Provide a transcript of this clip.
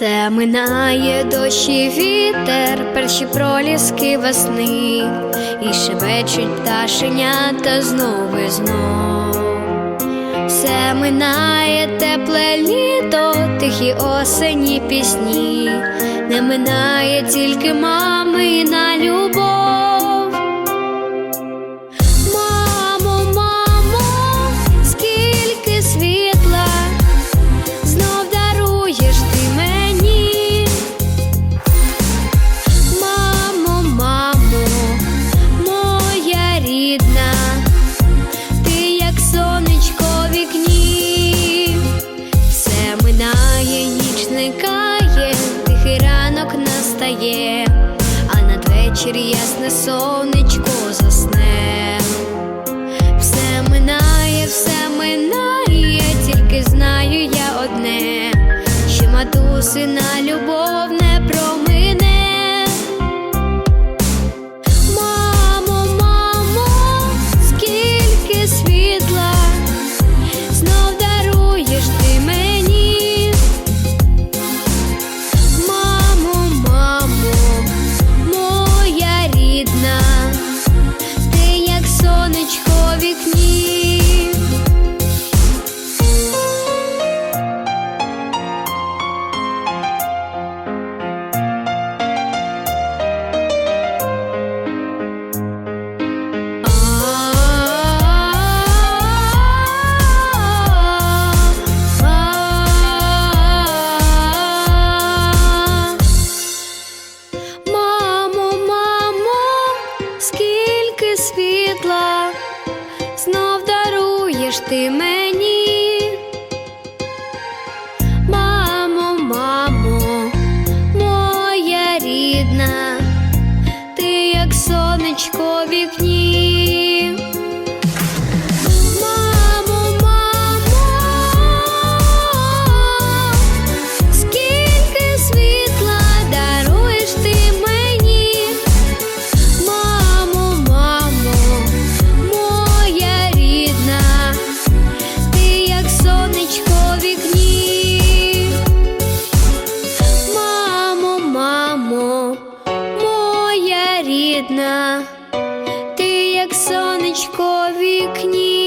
Все минає дощі вітер, перші проліски весни, і шевечуть пташенята знову і знов. Все минає тепле літо, тихі осені пісні, не минає тільки мамина настає, а надвечір ясне сонечко засне. Все минає, все минає, тільки знаю я одне, що матусина любов скільки світла знов даруєш ти мені. Мамо, мамо, моя рідна, ти як сонечко вікні. вікні.